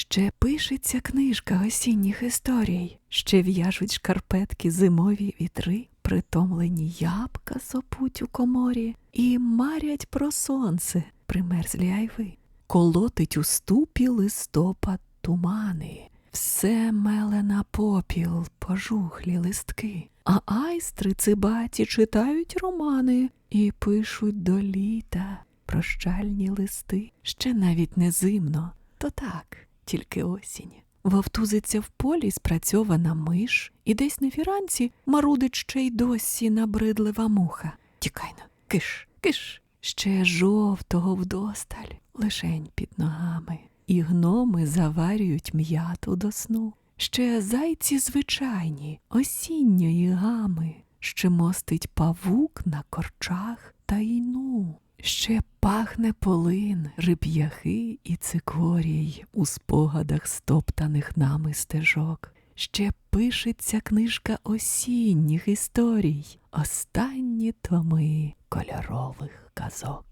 Ще пишеться книжка осінніх історій, ще в'яжуть шкарпетки зимові вітри, притомлені ябка сопуть у коморі, і марять про сонце примерзлі айви. Колотить у ступі листопад тумани, все меле на попіл пожухлі листки, а айстри цибаті читають романи і пишуть до літа прощальні листи. Ще навіть не зимно, то так, тільки осінь. Вовтузиться в полі спрацьована миш, і десь на фіранці марудить ще й досі набридлива муха. Тікайно, киш, киш, ще жовтого вдосталь, лишень під ногами, і гноми заварюють м'яту до сну. Ще зайці звичайні, осінньої гами, ще мостить павук на корчах та йну. Ще пахне полин, риб'яхи і цикорій у спогадах стоптаних нами стежок. Ще пишеться книжка осінніх історій, останні томи кольорових казок.